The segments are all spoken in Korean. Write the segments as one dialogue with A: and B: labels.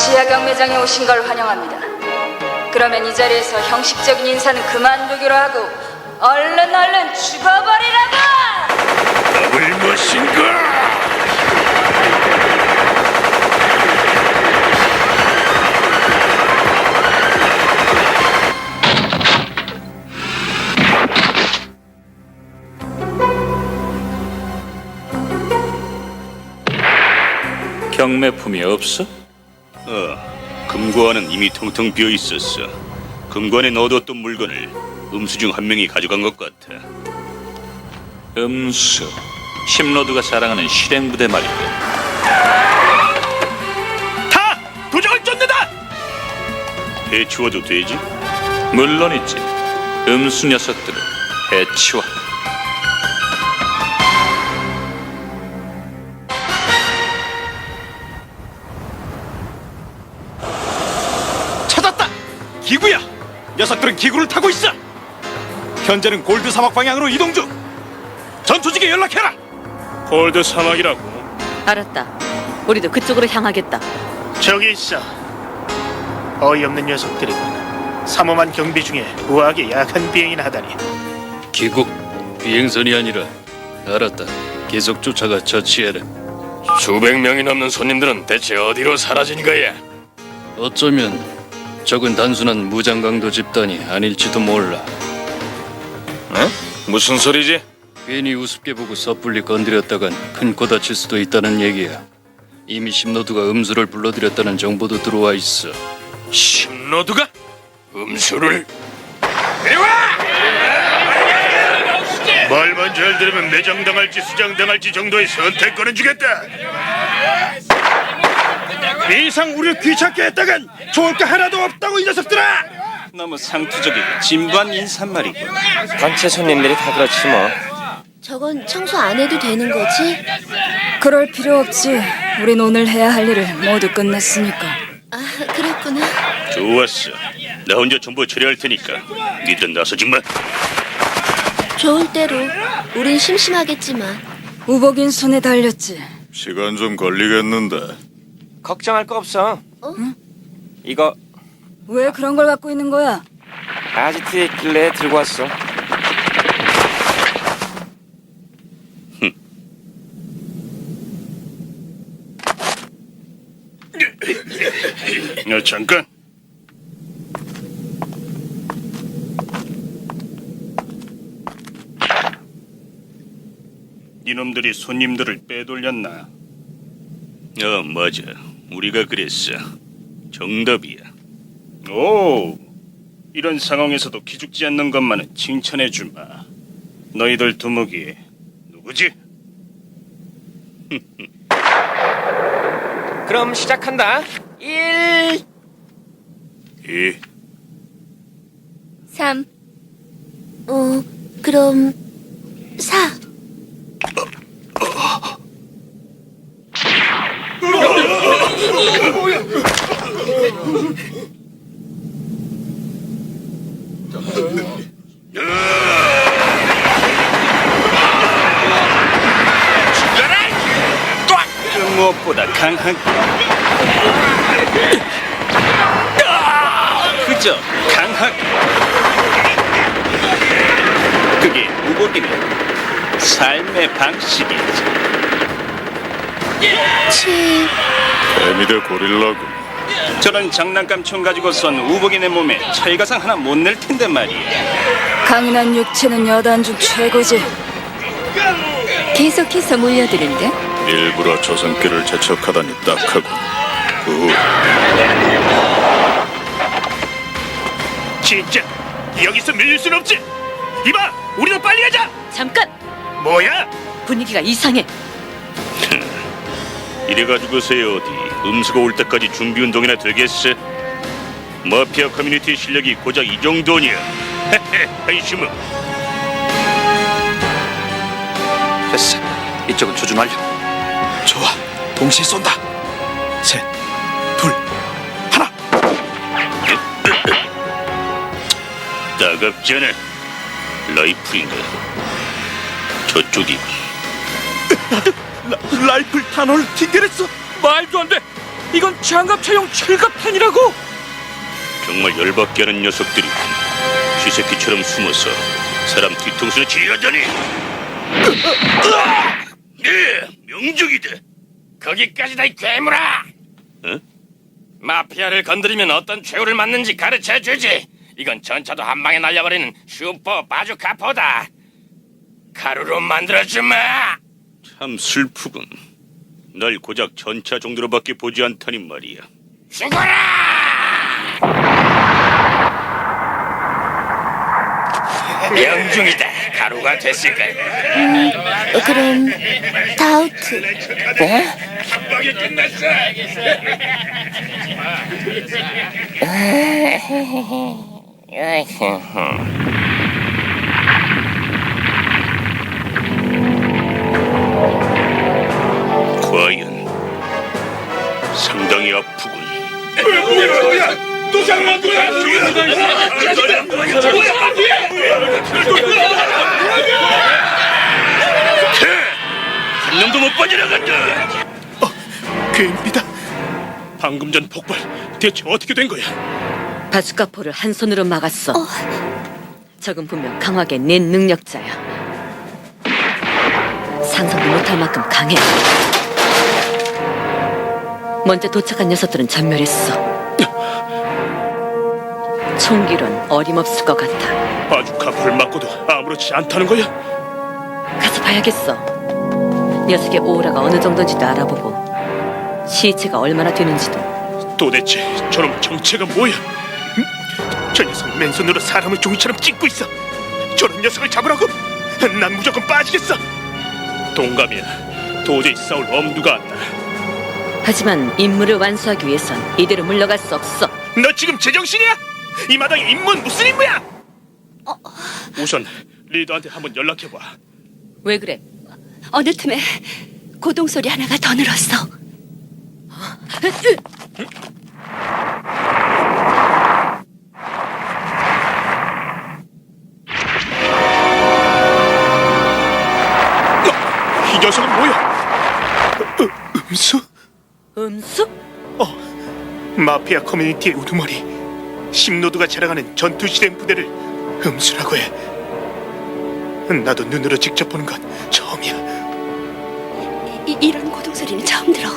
A: 지하 경매장에 오신 걸 환영합니다. 그러면 이 자리에서 형식적인 인사는 그만두기로 하고 얼른 얼른 죽어버리라고!
B: 더블 머신가?
C: 경매품이 없어?
B: 어, 금고안은 이미 텅텅 비어 있었어. 금고안에 넣어뒀던 물건을 음수 중 한 명이 가져간 것 같아.
C: 음수 심로드가 자랑하는 실행부대 말이야
B: 다 도장을 쫓는다. 해치워도 되지?
C: 물론이지 음수 녀석들을 해치워
D: 찾았다! 기구야! 녀석들은 기구를 타고 있어! 현재는 골드 사막 방향으로 이동 중! 전투직에 연락해라!
B: 골드 사막이라고.
E: 알았다. 우리도 그쪽으로 향하겠다.
F: 저기 있어. 어이없는 녀석들이군. 삼엄한 경비 중에 우아하게 약한 비행이나 하다니.
G: 기국 비행선이 아니라 알았다. 계속 쫓아가 처치해라.
B: 수백 명이 넘는 손님들은 대체 어디로 사라진 거야?
G: 어쩌면 적은 단순한 무장강도 집단이 아닐지도 몰라.
B: 무슨 소리지?
G: 괜히 우습게 보고 섣불리 건드렸다간 큰코 다칠 수도 있다는 얘기야. 이미 심노드가 음수를 불러들였다는 정보도 들어와 있어.
B: 심로드가 음수를
F: 말만 잘 들으면 매장당할지 수장당할지 정도의 선택권은 주겠다.
D: 이상 우리를 귀찮게 했다간 좋을 게 하나도 없다고 이 녀석들아!
B: 너무 상투적이고 진부한 인사말이고.
H: 단체 손님들이 다 그렇지 뭐.
I: 저건 청소 안 해도 되는 거지?
A: 그럴 필요 없지. 우린 오늘 해야 할 일을 모두 끝냈으니까.
I: 아, 그랬구나.
B: 좋았어. 나 혼자 전부 처리할 테니까 니들 나서지 마.
I: 좋을 대로. 우린 심심하겠지만.
A: 우복인 손에 달렸지.
B: 시간 좀 걸리겠는데.
H: 걱정할 거 없어. 이거
A: 왜 그런 걸 갖고 있는 거야?
H: 아지트에 있길래 들고 왔어.
F: 야, 잠깐. 이놈들이 손님들을 빼돌렸나?
B: 어 맞아. 우리가 그랬어. 정답이야.
F: 오, 이런 상황에서도 기죽지 않는 것만은 칭찬해 주마. 너희들 두목이 누구지?
H: 그럼 시작한다. 1
B: 이
I: 3. 어, 그럼 4.
F: 그 무엇보다 강한 그저 강하게 무복이네 삶의 방식이지
I: 7.
B: 개미대 고릴라고.
F: 저런 장난감 총 가지고 선 우복이네 몸에 철가상 하나 못 낼 텐데 말이야
A: 강인한 육체는 여단 중 최고지.
E: 계속해서 몰려드는데?
B: 일부러 조선길을 재촉하다니 딱하고. 그
F: 진짜 여기서 밀릴 순 없지 이봐 우리도 빨리 가자
E: 잠깐!
F: 뭐야
E: 분위기가 이상해.
B: 이래가지고서야 어디 음수가 올 때까지 준비 운동이나 되겠어? 마피아 커뮤니티 실력이 고작 이 정도냐? 한심은
C: 됐어 이쪽은 조준 완료
D: 좋아, 동시에 쏜다! 셋, 둘, 하나!
B: 따갑지 않아. 라이플인가? 저쪽이군.
D: 라이플 탄원을 튕겨냈어!
C: 말도 안 돼
J: 이건 장갑 차용 철갑탄이라고!
B: 정말 열받게 하는 녀석들이 쥐새끼처럼 숨어서 사람 뒤통수를 치려다니 네 명중이다
G: 거기까지다 이 괴물아!
B: 어?
G: 마피아를 건드리면 어떤 최후를 맞는지 가르쳐 주지. 이건 전차도 한 방에 날려버리는 슈퍼 바주카포다. 가루로 만들어주마.
B: 참 슬프군 날 고작 전차 정도로밖에 보지 않다니 말이야
G: 죽어라! 명중이다. 가루가 됐을까?
K: 어, 그럼 다우트.
G: 한 방에 끝났어.
B: 과연 상당히 아프군 한 놈도 못 빠져나간다
J: 괴물이다. 방금 전 폭발 대체 어떻게 된 거야?
E: 바주카포를 한 손으로 막았어. 적은 분명 강하게 낸 능력자야. 상상도 못할 만큼 강해. 먼저 도착한 녀석들은 전멸했어. 총기론 어림없을 것 같아.
J: 바주카포를 맞고도 아무렇지 않다는 거야?
E: 가서 봐야겠어. 녀석의 오라가 어느 정도인지도 알아보고 시체가 얼마나 되는지도.
J: 도대체 저놈 정체가 뭐야? 응? 저 녀석 맨손으로 사람을 종이처럼 찢고 있어. 저런 녀석을 잡으라고? 난 무조건 빠지겠어. 동감이야. 도저히 싸울 엄두가 안 나.
E: 하지만 임무를 완수하기 위해선 이대로 물러갈 수 없어.
J: 너 지금 제정신이야? 이 마당에 임무는 무슨 임무야? 우선 리더한테 한번 연락해봐.
E: 왜 그래?
K: 어느 틈에 고동 소리 하나가 더 늘었어.
J: 이 녀석은 뭐야? 으, 음수?
E: 음수?
J: 마피아 커뮤니티의 우두머리 심노드가 자랑하는 전투 실행 부대를 음수라고 해. 나도 눈으로 직접 보는 건 처음이야.
K: 이, 이런 고동 소리는 처음 들어.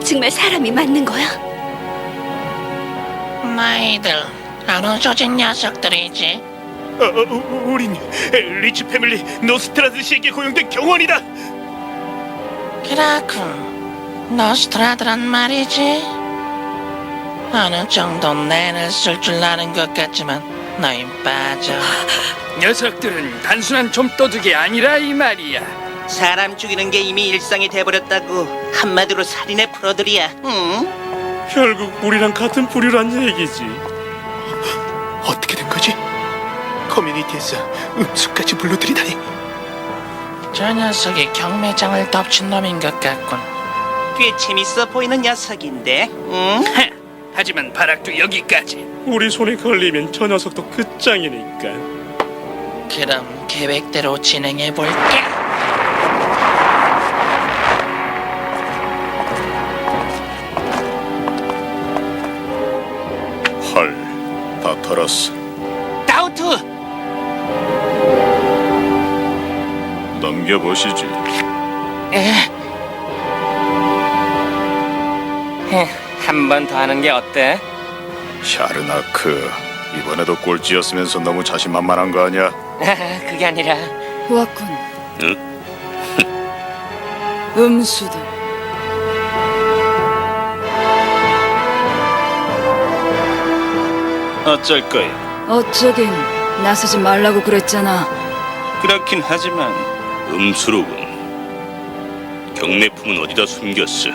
K: 정말 사람이 맞는 거야?
L: 너희들 어느 조직 녀석들이지?
J: 어, 어, 우- 우린 리치 패밀리 노스트라드 씨에게 고용된 경원이다.
L: 그렇군 노스트라드란 말이지 어느 정도 내를 쓸 줄 아는 것 같지만 너희 빠져
G: 녀석들은 단순한 좀도둑이 아니라 이 말이야.
M: 사람 죽이는 게 이미 일상이 돼버렸다고 한마디로 살인의 프로들이야. 응?
J: 결국 우리랑 같은 부류란 얘기지. 어떻게 된 거지? 커뮤니티에서 음수까지 불러들이다니.
L: 저 녀석이 경매장을 덮친 놈인 것 같군
M: 꽤 재밌어 보이는 녀석인데. 응?
G: 하지만 바락도 여기까지.
J: 우리 손에 걸리면 저 녀석도 끝장이니까.
L: 그럼 계획대로 진행해 볼게
B: 헐, 다 털었어. 넘겨보시지.
G: 한 번 더 하는 게 어때?
B: 샤르나크, 이번에도 꼴찌였으면서 너무 자신만만한 거 아니야?
G: 그게 아니라.
B: 응?
A: 음수들.
F: 어쩔 거야.
A: 어쩌긴 나서지 말라고 그랬잖아.
F: 그렇긴 하지만
B: 음수로군. 경매품은 어디다 숨겼어?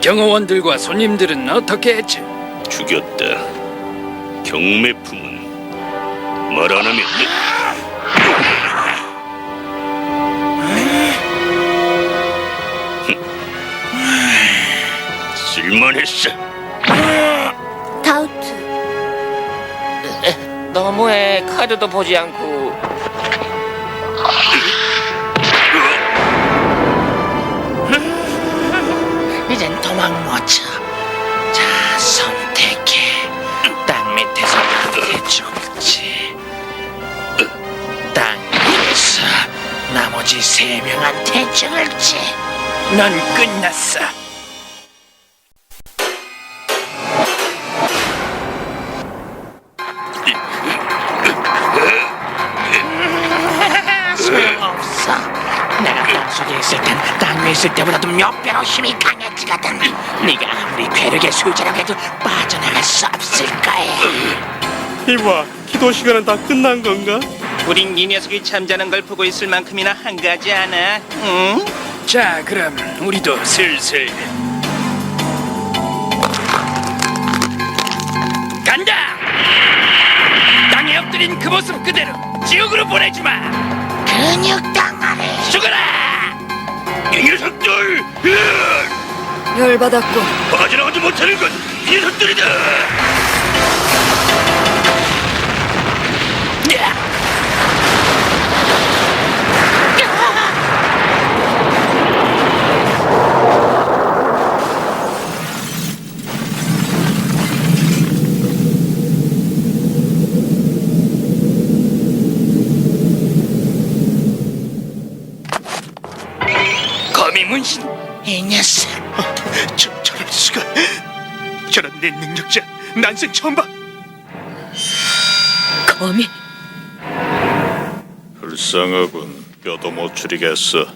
G: 경호원들과 손님들은 어떻게 했지?
B: 죽였다. 경매품은 말 안 하면 쓸만했어.
K: 다우트.
G: 너무해 카드도 보지 않고
L: 너만 멋져. 자, 선택해. 땅 밑에서 이렇게 죽지. 땅 밑에서 나머지 세 명한테 죽을지. 넌 끝났어. 소용없어. 내가 땅 속에 있을 땐땅 위에 있을 때보다도 몇 배로 힘이 강. 해지거든. 네가 아무리 괴력의 수제라고 해도 빠져나갈 수 없을 거야.
N: 이봐, 기도 시간은 다 끝난 건가?
M: 우린 이 녀석이 잠자는 걸 보고 있을 만큼이나 한가하지 않아. 응?
G: 자, 그럼 우리도 슬슬 간다. 땅에 엎드린 그 모습 그대로 지옥으로 보내주마.
L: 근육 덩어리.
G: 죽어라.
B: 이 녀석들! 으아!
A: 열받았고
B: 빠져나가지 못하는 건이 녀석들이다!
J: 내 능력자 난생 처음 봐
E: 거미
B: 불쌍하군. 뼈도 못 추리겠어.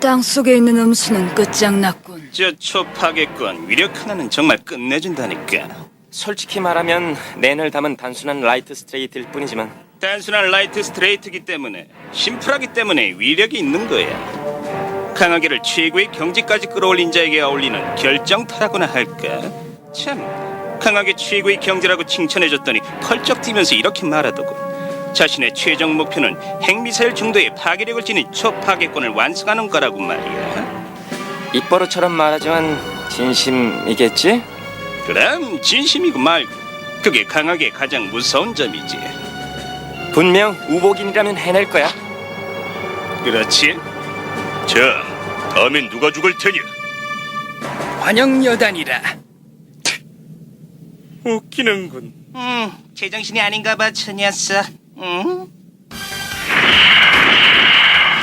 A: 땅 속에 있는 음수는 끝장났군.
F: 저 초파괴권 위력 하나는 정말 끝내준다니까.
G: 솔직히 말하면 낸을 담은 단순한 라이트 스트레이트일 뿐이지만
F: 단순한 라이트 스트레이트기 때문에 심플하기 때문에 위력이 있는 거야. 강하게를 최고의 경지까지 끌어올린 자에게 어울리는 결정타라고나 할까? 참, 강하게 최고의 경지라고 칭찬해줬더니 펄쩍 뛰면서 이렇게 말하더군. 자신의 최종 목표는 핵미사일 중도의 파괴력을 지닌 초파괴권을 완성하는 거라고 말이야.
G: 입버릇처럼 말하지만 진심이겠지?
F: 그럼 진심이고 말고 그게 강하게 가장 무서운 점이지.
G: 분명 우복인이라면 해낼 거야.
F: 그렇지?
B: 자, 다음엔 누가 죽을 테냐?
G: 환영 여단이라.
N: 웃기는군.
M: 음, 제정신이 아닌가 봐, 저 녀석. 응?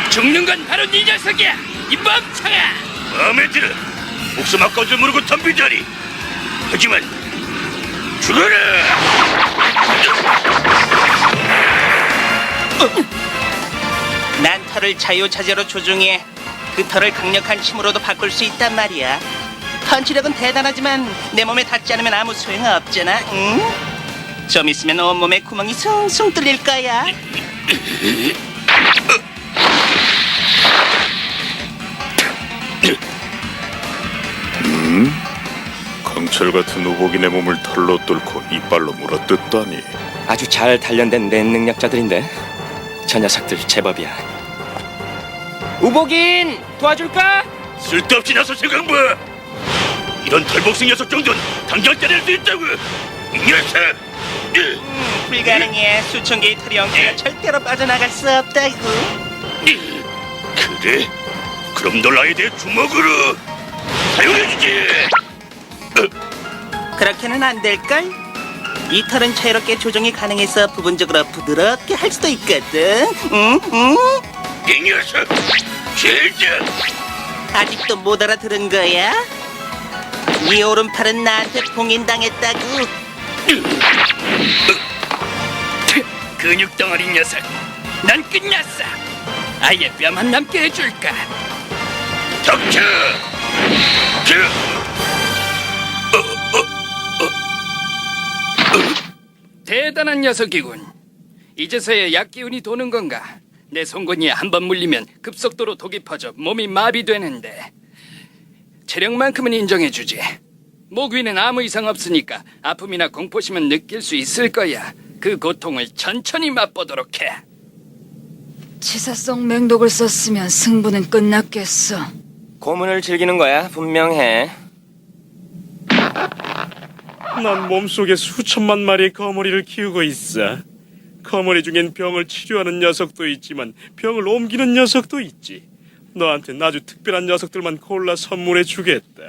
G: 죽는 건 바로 네 녀석이야. 이 멍청아.
B: 마음에 들어. 목숨 아까운 줄 모르고 덤비다니. 하지만 죽어라!
M: 난 털을 자유자재로 조종해 그 털을 강력한 힘으로도 바꿀 수 있단 말이야. 펀치력은 대단하지만 내 몸에 닿지 않으면 아무 소용 없잖아. 응? 좀 있으면 온몸에 구멍이 숭숭 뚫릴 거야.
B: 강철 같은 우복인의 몸을 털로 뚫고 이빨로 물어뜯다니.
G: 아주 잘 단련된 낸 능력자들인데 저 녀석들 제법이야. 우복인 도와줄까?
B: 쓸데없이 나서 생각 봐. 이런 털복생 녀석 정도는 당장 때릴 수 있다고. 이 녀석. 으,
M: 불가능해. 수천 개의 털이 엉켜가 절대로 빠져나갈 수 없다고.
B: 으. 그래? 그럼 널 아예 내 주먹으로 사용해주지.
M: 그렇게는 안 될걸? 이 털은 자유롭게 조종이 가능해서 부분적으로 부드럽게 할 수도 있거든. 응? 응?
B: 이 녀석. 진짜.
M: 아직도 못 알아들은 거야? 네 오른팔은 나한테 봉인당했다고.
G: 근육 덩어리 녀석. 난 끝났어. 아예 뼈만 남게 해줄까?
B: 닥쳐. 저.
G: 대단한 녀석이군. 이제서야 약 기운이 도는 건가? 내 송곳니에 한 번 물리면 급속도로 독이 퍼져 몸이 마비되는데 체력만큼은 인정해주지. 목 위는 아무 이상 없으니까 아픔이나 공포심은 느낄 수 있을 거야. 그 고통을 천천히 맛보도록 해.
A: 치사성 맹독을 썼으면 승부는 끝났겠어.
G: 고문을 즐기는 거야, 분명해.
N: 난 몸속에 수천만 마리의 거머리를 키우고 있어. 거머리 중엔 병을 치료하는 녀석도 있지만 병을 옮기는 녀석도 있지. 너한테 아주 특별한 녀석들만 골라 선물해 주겠다.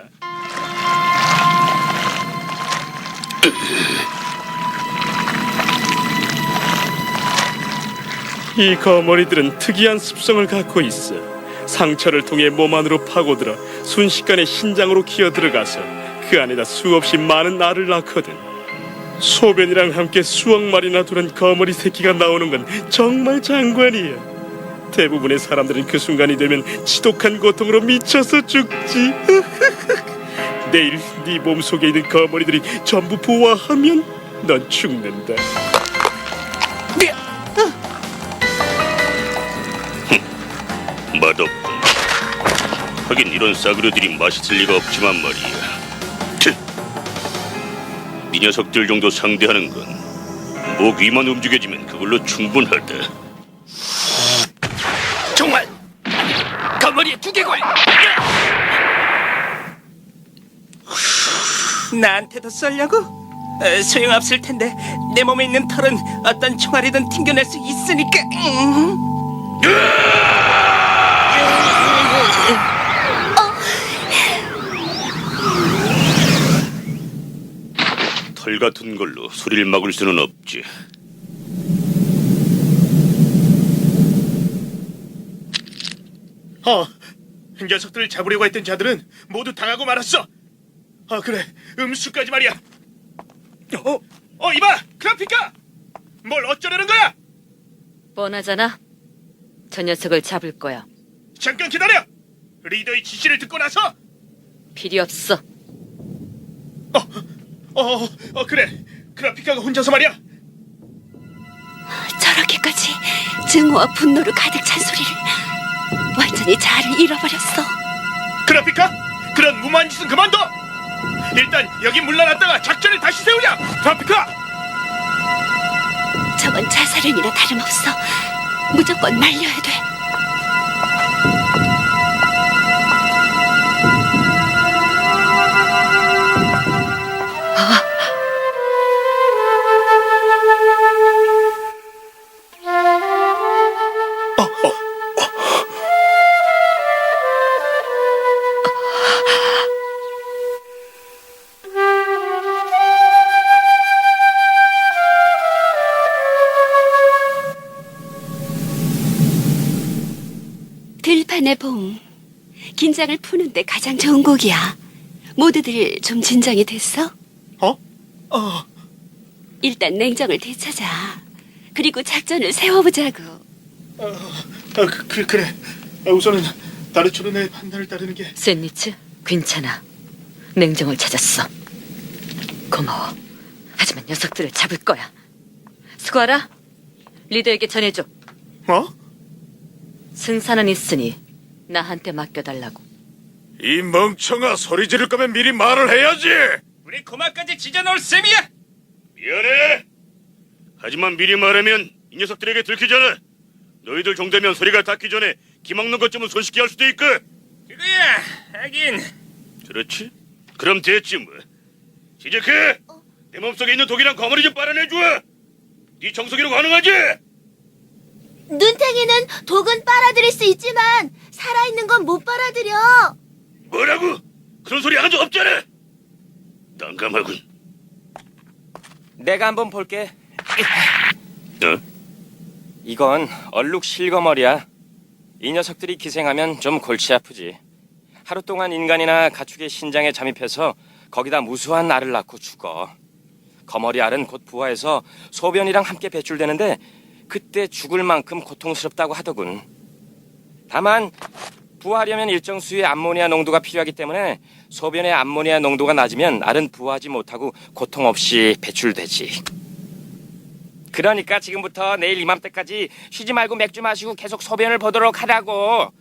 N: 이 거머리들은 특이한 습성을 갖고 있어. 상처를 통해 몸 안으로 파고들어 순식간에 신장으로 기어 들어가서 그 안에다 수없이 많은 알을 낳거든. 소변이랑 함께 수억 마리나 두는 거머리 새끼가 나오는 건 정말 장관이야. 대부분의 사람들은 그 순간이 되면 지독한 고통으로 미쳐서 죽지. 내일 네 몸속에 있는 거머리들이 전부 부화하면 넌 죽는다.
B: 맛없군. 하긴 이런 싸구려들이 맛있을 리가 없지만 말이야. 트. 네 녀석들 정도 상대하는 건 목 위만 움직여지면 그걸로 충분하다.
G: 정말 거머리에 두개골
M: 나한테도 썰려고? 어, 소용없을 텐데 내 몸에 있는 털은 어떤 총알이든 튕겨낼 수 있으니까. 음.
B: 털 같은 걸로 소리를 막을 수는 없지.
J: 어, 녀석들을 잡으려고 했던 자들은 모두 당하고 말았어. 아 그래, 음수까지 말이야. 어, 어 이봐, 그라피카. 뭘 어쩌려는 거야?
E: 뻔하잖아. 저 녀석을 잡을 거야.
J: 잠깐 기다려. 리더의 지시를 듣고 나서.
E: 필요 없어.
J: 어, 어, 어 그래. 그라피카가 혼자서 말이야.
K: 저렇게까지 증오와 분노로 가득 찬 소리를 완전히 자아를 잃어버렸어.
J: 그라피카, 그런 무모한 짓은 그만둬. 일단 여기 물러났다가 작전을 다시 세우자. 그라피카.
K: 저건 자살행위나 다름없어. 무조건 말려야 돼. 들판의 긴장을 푸는데 가장 좋은 곡이야. 모두들 좀 진정이 됐어?
J: 어? 어.
K: 일단 냉정을 되찾아. 그리고 작전을 세워보자고.
J: 아, 그, 그, 그래. 아, 우선은 다르초르의 판단을 따르는 게
E: 샌니츠, 괜찮아. 냉정을 찾았어. 고마워. 하지만 녀석들을 잡을 거야. 수고하라. 리더에게 전해줘.
J: 어?
E: 승산은 있으니 나한테 맡겨달라고.
J: 이 멍청아 소리 지를 거면 미리 말을 해야지.
F: 우리 고마까지 찢어놓을 셈이야.
B: 미안해. 하지만 미리 말하면 이 녀석들에게 들키잖아. 너희들 정도면 소리가 닿기 전에 기막는 것쯤은 손쉽게 할 수도 있고.
F: 그거야. 하긴
B: 그렇지? 그럼 됐지 뭐. 시제크, 내 몸속에 있는 독이랑 거머리 좀 빨아내줘. 네 청소기로 가능하지?
K: 눈탱이는 독은 빨아들일 수 있지만 살아있는 건 못 빨아들여.
B: 뭐라고? 그런 소리 한적 없잖아. 난감하군.
H: 내가 한번 볼게.
B: 어?
H: 이건 얼룩 실거머리야. 이 녀석들이 기생하면 좀 골치 아프지. 하루 동안 인간이나 가축의 신장에 잠입해서 거기다 무수한 알을 낳고 죽어. 거머리 알은 곧 부화해서 소변이랑 함께 배출되는데 그때 죽을 만큼 고통스럽다고 하더군. 다만 부화하려면 일정 수의 암모니아 농도가 필요하기 때문에 소변의 암모니아 농도가 낮으면 알은 부화하지 못하고 고통 없이 배출되지. 그러니까 지금부터 내일 이맘때까지 쉬지 말고 맥주 마시고 계속 소변을 보도록 하라고.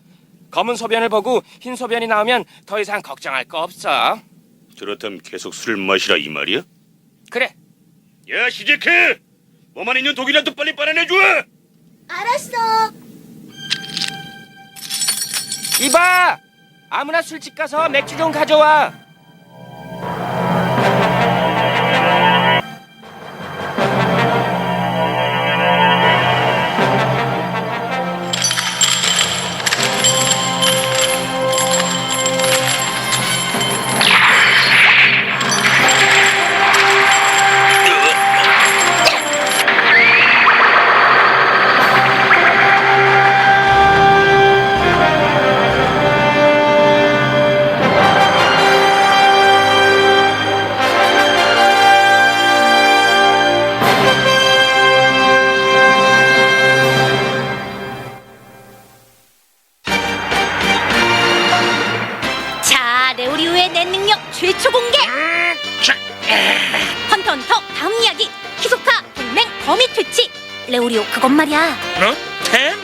H: 검은 소변을 보고 흰 소변이 나오면 더 이상 걱정할 거 없어.
B: 그렇다면 계속 술을 마시라 이 말이야?
H: 그래.
B: 야 시제크, 몸 안에 있는 독이라도 빨리 빨아내줘.
K: 알았어.
H: 이봐! 아무나 술집 가서 맥주 좀 가져와.
O: 말이야
L: 어? 템?